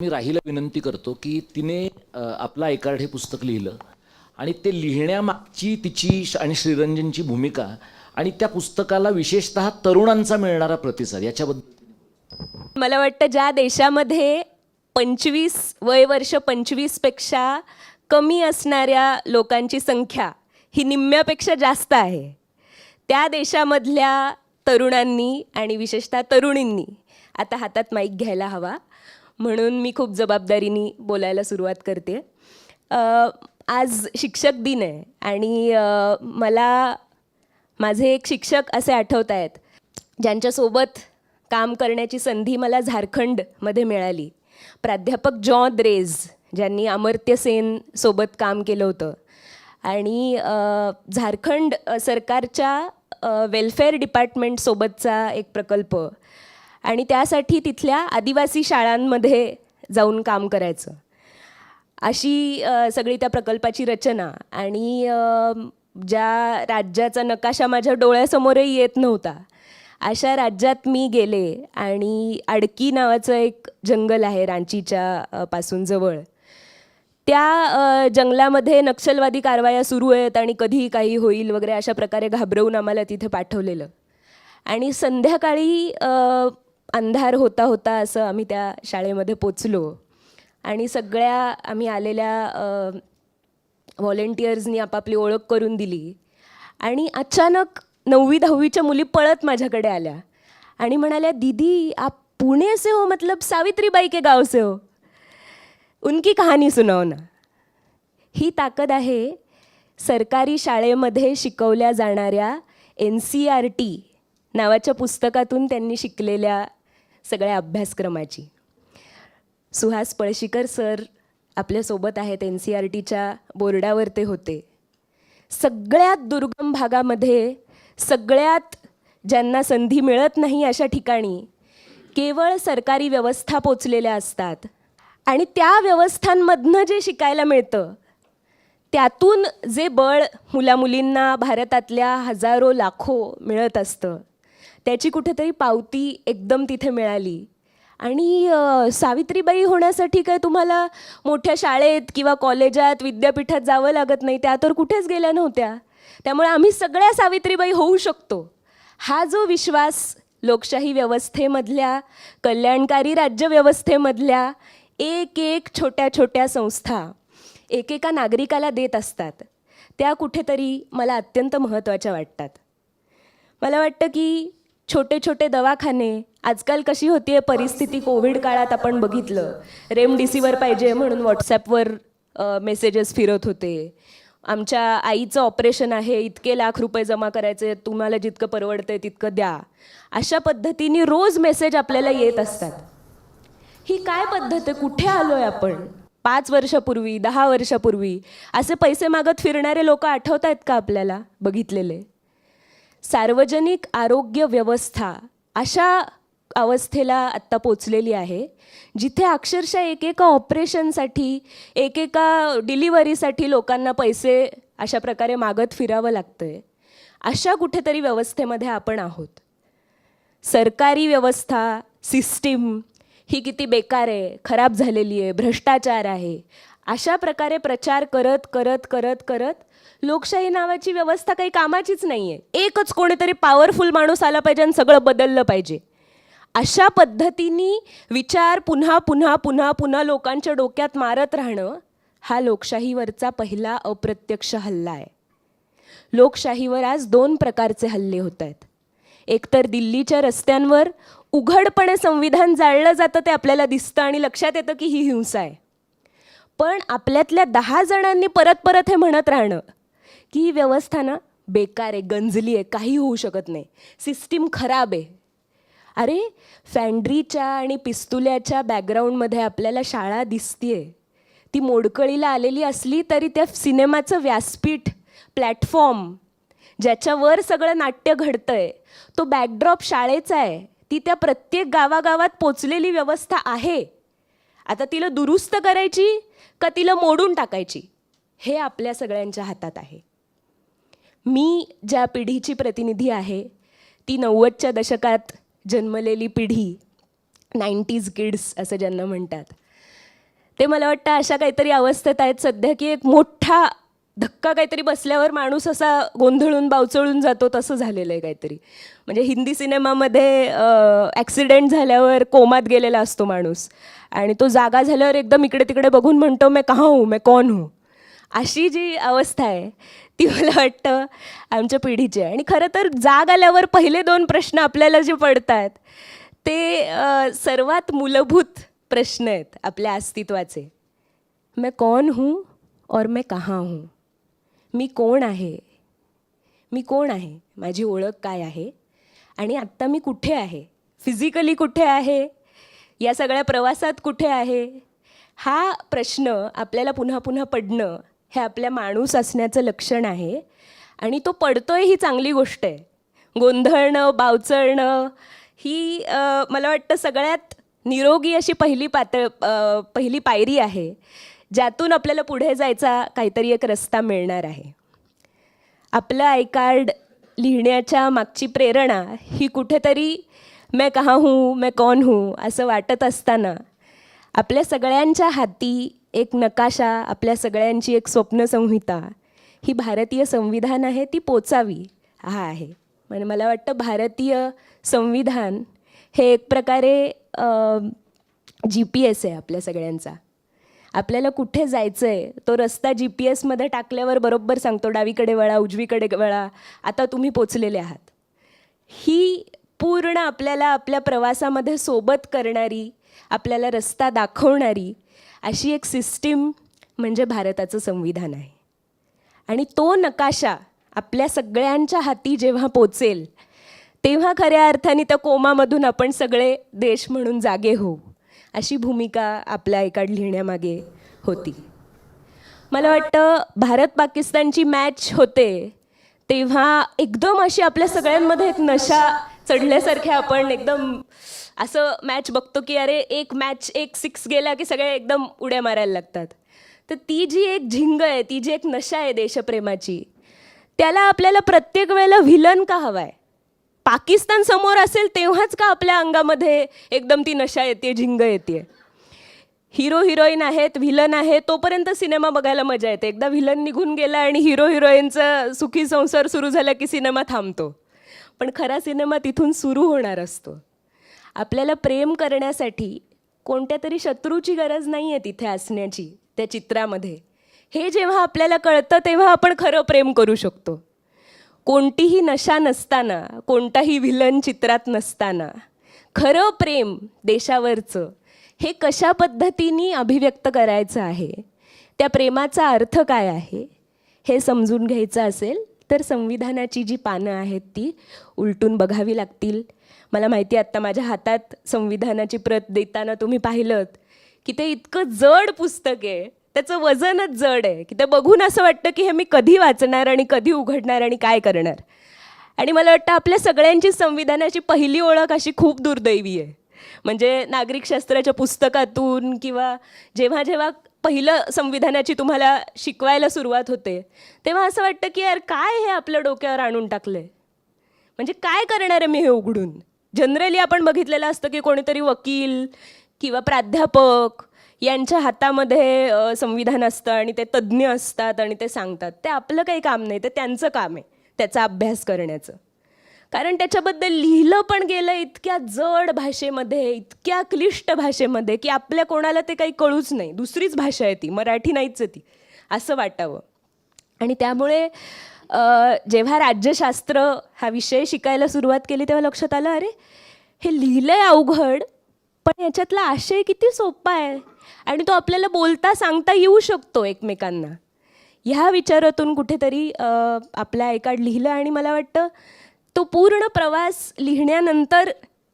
मी राहीला विनंती करतो की तिने आपला एकार्ड हे पुस्तक लिहिलं आणि ते लिहिण्यामागची तिची आणि श्रीरंजनची भूमिका आणि त्या पुस्तकाला विशेषतः तरुणांचा मिळणारा प्रतिसाद याच्याबद्दल मला वाटतं ज्या देशामध्ये पंचवीस वय वर्ष पंचवीसपेक्षा कमी असणाऱ्या लोकांची संख्या ही निम्म्यापेक्षा जास्त आहे त्या देशामधल्या तरुणांनी आणि विशेषतः तरुणींनी आता हातात माईक घ्यायला हवा. म्हणून मी खूप जबाबदारीने बोलायला सुरुवात करते. आज शिक्षक दिन आहे आणि मला माझे एक शिक्षक असे आठवत आहेत ज्यांच्यासोबत काम करण्याची संधी मला झारखंडमध्ये मिळाली. प्राध्यापक जॉ द्रेज ज्यांनी अमर्त्य सेन सोबत काम केलं होतं. आणि झारखंड सरकारच्या वेलफेअर डिपार्टमेंटसोबतचा एक प्रकल्प आणि त्यासाठी तिथल्या आदिवासी शाळांमध्ये जाऊन काम करायचं. अशी सगळी त्या प्रकल्पाची रचना आणि ज्या राज्याचा नकाशा माझ्या डोळ्यासमोरही येत नव्हता अशा राज्यात मी गेले आणि आडकी नावाचं एक जंगल आहे रांचीच्या पासून जवळ. त्या जंगलामध्ये नक्षलवादी कारवाया सुरू आहेत आणि कधी काही होईल वगैरे अशा प्रकारे घाबरवून आम्हाला तिथे पाठवलेलं. आणि संध्याकाळी अंधार होता होता असं आम्ही त्या शाळेमध्ये पोचलो. आणि सगळ्या आम्ही आलेल्या व्हॉलेंटियर्सनी आपापली ओळख करून दिली. आणि अचानक नववी दहावीच्या मुली पळत माझ्याकडे आल्या. आणि म्हणाल्या दीदी आप पुणे से हो मतलब सावित्रीबाई के गाव से हो. उनकी कहाणी सुनाव ना. ही ताकद आहे सरकारी शाळेमध्ये शिकवल्या जाणाऱ्या एन सी आर टी नावाच्या पुस्तकातून त्यांनी शिकलेल्या सगळ्या अभ्यासक्रमाची. सुहास पळशीकर सर आपल्यासोबत आहेत एन सी आर टीच्या बोर्डावर ते होते. सगळ्यात दुर्गम भागामध्ये सगळ्यात ज्यांना संधी मिळत नाही अशा ठिकाणी केवळ सरकारी व्यवस्था पोचलेल्या असतात. आणि त्या व्यवस्थांमधनं जे शिकायला मिळतं त्यातून जे बळ मुलामुलींना भारतातल्या हजारो लाखो मिळत असतं. त्याची कुठेतरी पावती एकदम तिथे मिळाली. आणि सावित्रीबाई होण्यासाठी काय तुम्हाला मोठ्या शाळेत किंवा कॉलेजात विद्यापीठात जावं लागत नाही त्या तर कुठेच गेल्या नव्हत्या. त्यामुळे आम्ही सगळ्या सावित्रीबाई होऊ शकतो. हा जो विश्वास लोकशाही व्यवस्थेमधल्या कल्याणकारी राज्यव्यवस्थेमधल्या एक एक छोट्या छोट्या संस्था एकेका नागरिकाला देत असतात त्या कुठेतरी मला अत्यंत महत्त्वाच्या वाटतात. मला वाटतं की छोटे छोटे दवाखाने. आजकाल कशी होती आहे परिस्थिती कोविड काळात आपण बघितलं. रेमडिसिवर पाहिजे म्हणून व्हॉट्सॲपवर मेसेजेस फिरत होते. आमच्या आईचं ऑपरेशन आहे इतके लाख रुपये जमा करायचे तुम्हाला जितकं परवडतंय तितकं द्या. अशा पद्धतीने रोज मेसेज आपल्याला येत असतात. ही काय पद्धत आहे? कुठे आलो आहे आपण? पाच वर्षापूर्वी दहा वर्षापूर्वी असे पैसे मागत फिरणारे लोक आठवत आहेत का आपल्याला? बघितलेले. सार्वजनिक आरोग्य व्यवस्था अशा अवस्थेला आत्ता पोचलेली आहे जिथे अक्षरशः एकेका ऑपरेशनसाठी एकेका डिलिव्हरीसाठी लोकांना पैसे अशा प्रकारे मागत फिरावं लागतं आहे अशा कुठेतरी व्यवस्थेमध्ये आपण आहोत. सरकारी व्यवस्था सिस्टीम ही किती बेकार आहे खराब झालेली आहे भ्रष्टाचार आहे अशा प्रकारे प्रचार करत करत करत करत लोकशाही नावाची व्यवस्था काही कामाचीच नाही आहे एकच कोणीतरी पॉवरफुल माणूस आला पाहिजे आणि सगळं बदललं पाहिजे. अशा पद्धतीने विचार पुन्हा पुन्हा पुन्हा पुन्हा लोकांच्या डोक्यात मारत राहणं हा लोकशाहीवरचा पहिला अप्रत्यक्ष हल्ला आहे. लोकशाहीवर आज दोन प्रकारचे हल्ले होत आहेत. एकतर दिल्लीच्या रस्त्यांवर उघडपणे संविधान जाळलं जातं ते आपल्याला दिसतं आणि लक्षात येतं की ही हिंसा आहे. पण आपल्यातल्या दहा जणांनी परत परत हे म्हणत राहणं की ही व्यवस्था ना बेकार आहे गंजली आहे काही होऊ शकत नाही. सिस्टीम खराब आहे. अरे फॅन्ड्रीच्या आणि पिस्तुल्याच्या बॅकग्राऊंडमध्ये आपल्याला शाळा दिसतीये. ती मोडकळीला आलेली असली तरी त्या सिनेमाचं व्यासपीठ प्लॅटफॉर्म ज्याच्यावर सगळं नाट्य घडतं आहे तो बॅकड्रॉप शाळेचा आहे. ती त्या प्रत्येक गावागावात पोचलेली व्यवस्था आहे. आता तिला दुरुस्त करायची का तिला मोडून टाकायची? हे आपल्या सगळ्यांच्या हातात आहे. मी ज्या पिढीची प्रतिनिधी आहे ती नव्वदच्या दशकात जन्मलेली पिढी नाईन्टीज किड्स असं ज्यांना म्हणतात. ते मला वाटतं अशा काहीतरी अवस्थेत आहेत. सध्या की एक मोठा धक्का काहीतरी बसल्यावर माणूस असा गोंधळून बावचळून जातो तसं झालेलं आहे काहीतरी. म्हणजे हिंदी सिनेमामध्ये ॲक्सिडेंट झाल्यावर कोमात गेलेला असतो माणूस. आणि तो जागा झाल्यावर एकदम इकडे तिकडे बघून म्हणतो मी कहाँ हूँ? मैं कौन हूँ? अशी जी अवस्था आहे ती मला वाटतं आमच्या पिढीची आहे. आणि खरं तर जाग आल्यावर पहिले दोन प्रश्न आपल्याला जे पडतात ते सर्वात मूलभूत प्रश्न आहेत आपल्या अस्तित्वाचे. मैं कौन हूँ और मैं कहाँ हूँ? मी कोण आहे? मी कोण आहे? माझी ओळख काय आहे? आणि आत्ता मी कुठे आहे? फिजिकली कुठे आहे? या सगळ्या प्रवासात कुठे आहे? हा प्रश्न आपल्याला पुन्हा पुन्हा पडणं हे आपल्या माणूस असण्याचं लक्षण आहे. आणि तो पडतोय ही चांगली गोष्ट आहे. गोंधळणं बावचळणं ही मला वाटतं सगळ्यात निरोगी अशी पहिली पातळ पहिली पायरी आहे. ज्यातून आपल्याला पुढे जायचा काहीतरी एक रस्ता मिळणार आहे. आपलं आय कार्ड लिहिण्याच्या मागची प्रेरणा ही कुठेतरी मैं कहा हूँ मैं कौन हूँ असं वाटत असताना आपल्या सगळ्यांच्या हाती एक नकाशा आपल्या सगळ्यांची एक स्वप्नसंहिता ही भारतीय संविधान आहे ती पोचावी हा आहे. म्हणजे मला वाटतं भारतीय संविधान हे एक प्रकारे जी पी एस आहे आपल्या सगळ्यांचा. आपल्याला कुठे जायचं आहे तो रस्ता जी पी एसमध्ये टाकल्यावर बरोबर सांगतो डावीकडे वळा उजवीकडे वळा. आता तुम्ही पोचलेले आहात. ही पूर्ण आपल्याला आपल्या प्रवासामध्ये सोबत करणारी आपल्याला रस्ता दाखवणारी अशी एक सिस्टीम म्हणजे भारताचं संविधान आहे. आणि तो नकाशा आपल्या सगळ्यांच्या हाती जेव्हा पोचेल तेव्हा खऱ्या अर्थाने त्या कोमामधून आपण सगळे देश म्हणून जागे होऊ. अशी भूमिका आपल्या एकाड लिहिण्यामागे होती. मला वाटतं भारत पाकिस्तानची मॅच होते तेव्हा एकदम अशी आपल्या सगळ्यांमध्ये एक नशा चढल्यासारखे आपण एकदम असं मॅच बघतो की अरे एक मॅच एक सिक्स गेला की सगळे एकदम उड्या मारायला लागतात. तर ती जी एक झिंग आहे ती जी एक नशा आहे देशप्रेमाची त्याला आपल्याला प्रत्येक वेळेला व्हिलन का हवा आहे पाकिस्तान समोर असेल तेव्हाच का आपल्या अंगामध्ये एकदम ती नशा येते झिंग येते? हिरो हिरोईन आहेत व्हिलन आहे तोपर्यंत सिनेमा बघायला मजा येते. एकदा व्हिलन निघून गेला आणि हिरो हिरोईनचा सुखी संसार सुरू झाला की सिनेमा थांबतो. पण खरा सिनेमा तिथून सुरू होणार असतो. आपल्याला प्रेम करण्यासाठी कोणत्या तरी शत्रूची गरज नाही आहे तिथे असण्याची त्या चित्रामध्ये. हे जेव्हा आपल्याला कळतं तेव्हा आपण खरं प्रेम करू शकतो. कोणतीही नशा नसताना कोणताही विलन चित्रात नसताना खरं प्रेम देशावरचं हे कशा पद्धतीने अभिव्यक्त करायचं आहे? त्या प्रेमाचा अर्थ काय आहे? हे समजून घ्यायचं असेल तर संविधानाची जी पानं आहेत ती उलटून बघावी लागतील. मला माहिती आहे आत्ता माझ्या हातात संविधानाची प्रत देताना तुम्ही पाहिलं की ते इतकं जड पुस्तक आहे. त्याचं वजनच जड आहे. की ते बघून असं वाटतं की हे मी कधी वाचणार आणि कधी उघडणार आणि काय करणार. आणि मला वाटतं आपल्या सगळ्यांची संविधानाची पहिली ओळख अशी खूप दुर्दैवी आहे. म्हणजे नागरिकशास्त्राच्या पुस्तकातून किंवा जेव्हा जेव्हा पहिलं संविधानाची तुम्हाला शिकवायला सुरुवात होते तेव्हा असं वाटतं की यार काय हे आपल्या डोक्यावर आणून टाकलं म्हणजे काय करणार आहे मी हे उघडून? जनरली आपण बघितलेलं असतं की कोणीतरी वकील किंवा प्राध्यापक यांच्या हातामध्ये संविधान असतं आणि ते तज्ज्ञ असतात आणि ते सांगतात. ते आपलं काही काम नाही ते त्यांचं काम आहे त्याचा अभ्यास करण्याचं. कारण त्याच्याबद्दल लिहिलं पण गेलं इतक्या जड भाषेमध्ये इतक्या क्लिष्ट भाषेमध्ये की आपल्या कोणाला ते काही कळूच नाही. दुसरीच भाषा आहे ती मराठी नाहीच आहे ती असं वाटावं. आणि त्यामुळे जेव्हा राज्यशास्त्र हा विषय शिकायला सुरुवात केली तेव्हा लक्षात आलं अरे हे लिहिलंय अवघड पण याच्यातला आशय किती सोपा आहे. आणि तो आपल्याला बोलता सांगता येऊ शकतो एकमेकांना. ह्या विचारातून कुठेतरी आपल्या आयकार्ड लिहिलं आणि मला वाटतं तो पूर्ण प्रवास लिहिण्यानंतर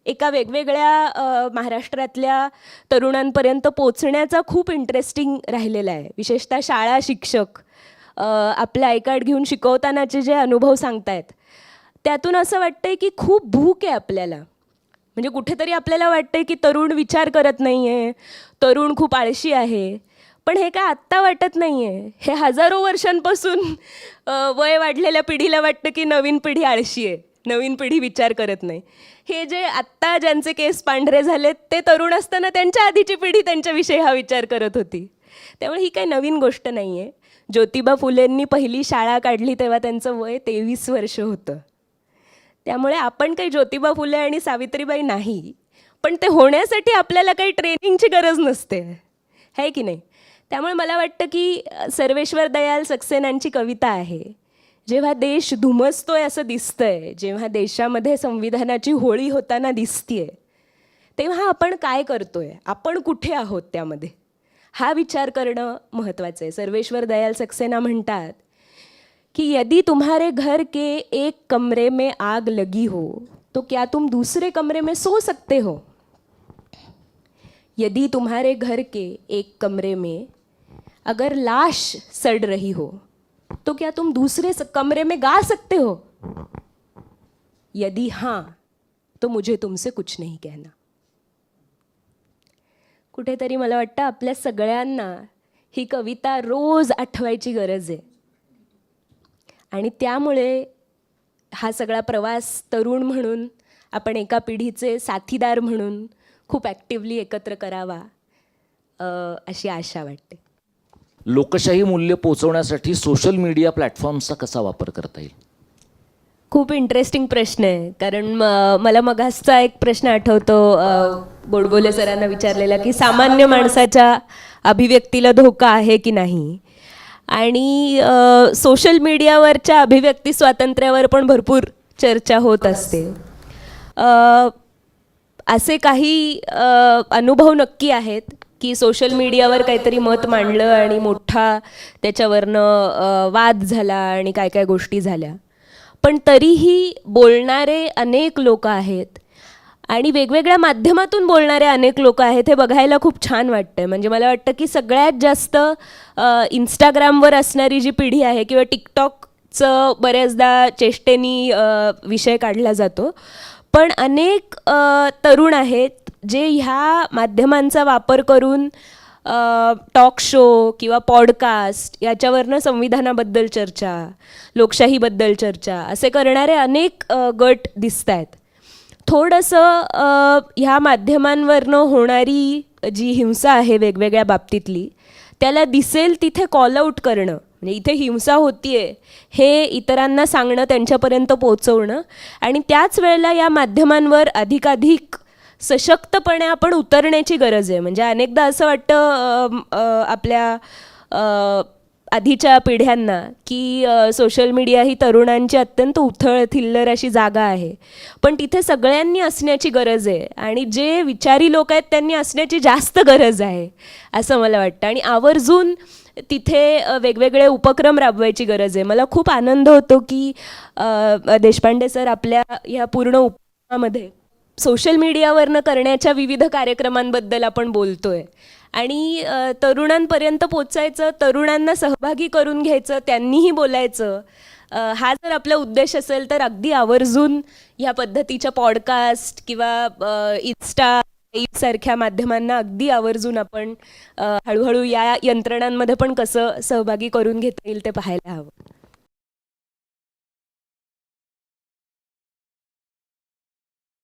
एका वेगवेगळ्या महाराष्ट्रातल्या तरुणांपर्यंत पोचण्याचा खूप इंटरेस्टिंग राहिलेला आहे. विशेषतः शाळा शिक्षक आपल्या आपलं आयकार्ड घेऊन शिकवतानाचे जे अनुभव सांगतायत त्यातून असं वाटतंय की खूप भूक आहे आपल्याला. म्हणजे कुठेतरी आपल्याला वाटतंय की तरुण विचार करत नाही आहे तरुण खूप आळशी आहे. पण हे काय आत्ता वाटत नाही आहे हे हजारो वर्षांपासून वय वाढलेल्या पिढीला वाटतं की नवीन पिढी आळशी आहे. नवीन पिढी विचार करत नाही. हे जे आत्ता ज्यांचे केस पांढरे झालेत ते तरुण असताना त्यांच्या आधीची पिढी त्यांच्याविषयी हा विचार करत होती. त्यामुळे ही काही नवीन गोष्ट नाही आहे ज्योतिबा फुलेंनी पहिली शाळा काढली तेव्हा त्यांचं वय तेवीस वर्ष होतं. त्यामुळे आपण काही ज्योतिबा फुले आणि सावित्रीबाई नाही पण ते होण्यासाठी आपल्याला काही ट्रेनिंगची गरज नसते. है की नाही? त्यामुळे मला वाटतं की सर्वेश्वर दयाल सक्सेनांची कविता आहे. जेव्हा देश धुमसतोय असं दिसतंय जेव्हा देशामध्ये संविधानाची होळी होताना दिसतीये तेव्हा आपण काय करतोय? आपण कुठे आहोत त्यामध्ये? हा विचार करणं महत्त्वाचं आहे. सर्वेश्वर दयाल सक्सेना म्हणतात कि यदि तुम्हारे घर के एक कमरे में आग लगी हो तो क्या तुम दूसरे कमरे में सो सकते हो? यदि तुम्हारे घर के एक कमरे में अगर लाश सड़ रही हो तो क्या तुम दूसरे कमरे में गा सकते हो? यदि हाँ तो मुझे तुमसे कुछ नहीं कहना। कुठेतरी मला वाटतं आपल्या सगळ्यांना ही कविता रोज आठवायची गरज आहे. आणि त्यामुळे हा सगळा प्रवास तरुण म्हणून आपण एका पिढीचे साथीदार म्हणून खूप ॲक्टिवली एकत्र करावा अशी आशा वाटते. लोकशाही मूल्य पोहोचवण्यासाठी सोशल मीडिया प्लॅटफॉर्म्सचा कसा वापर करता येईल? खूप इंटरेस्टिंग प्रश्न आहे. कारण म- मला मगासचा एक प्रश्न आठवतो. गोडबोले सरांना विचारलेला की सामान्य माणसाच्या अभिव्यक्तीला धोका आहे की नाही? आणि सोशल मीडियावरच्या अभिव्यक्ती स्वातंत्र्यावर पण भरपूर चर्चा होत असते. असे काही अनुभव नक्की आहेत की सोशल मीडियावर काहीतरी मत मांडलं आणि मोठा त्याच्यावरनं वाद झाला आणि काय काय गोष्टी झाल्या. पण तरीही बोलणारे अनेक लोक आहेत आणि वेगवेगळ्या माध्यमातून बोलणारे अनेक लोक आहेत हे बघायला खूप छान वाटतं म्हणजे मला वाटतं की सगळ्यात जास्त इंस्टाग्रामवर असणारी जी पिढी आहे किंवा टिकटॉकचं बऱ्याचदा चेष्टेनी विषय काढला जातो. पण अनेक तरुण आहेत जे ह्या माध्यमांचा वापर करून टॉक शो किंवा पॉडकास्ट याच्यावरनं संविधानाबद्दल चर्चा लोकशाहीबद्दल चर्चा असे करणारे अनेक गट दिसत आहेत थोडंसं ह्या माध्यमांवरनं होणारी जी हिंसा आहे वेगवेगळ्या बाबतीतली त्याला दिसेल तिथे कॉलआउट करणं. म्हणजे इथे हिंसा होतीये हे इतरांना सांगणं त्यांच्यापर्यंत पोहोचवणं. आणि त्याच वेळेला या माध्यमांवर अधिकाधिक सशक्तपणे आपण उतरण्याची गरज आहे. म्हणजे अनेकदा असं वाटतं आपल्या आधीच्या पिढ्यांना की सोशल मीडिया ही तरुणांची अत्यंत उथळ थिल्लर अशी जागा आहे. पण तिथे सगळ्यांनी असण्याची गरज आहे आणि जे विचारी लोक आहेत त्यांनी असण्याची जास्त गरज आहे असं मला वाटतं. आणि आवर्जून तिथे वेगवेगळे उपक्रम राबवायची गरज आहे. मला खूप आनंद होतो की देशपांडे सर आपल्या ह्या पूर्ण उपक्रमामध्ये सोशल मीडियावरनं करण्याच्या विविध कार्यक्रमांबद्दल आपण बोलतोय. आणि तरुणांपर्यंत पोचायचं तरुणांना सहभागी करून घ्यायचं त्यांनीही बोलायचं. हा जर आपला उद्देश असेल तर अगदी आवर्जून ह्या पद्धतीच्या पॉडकास्ट किंवा इन्स्टा सारख्या माध्यमांना अगदी आवर्जून आपण हळूहळू या यंत्रणांमध्ये पण कसं सहभागी करून घेता येईल ते पाहायला हवं.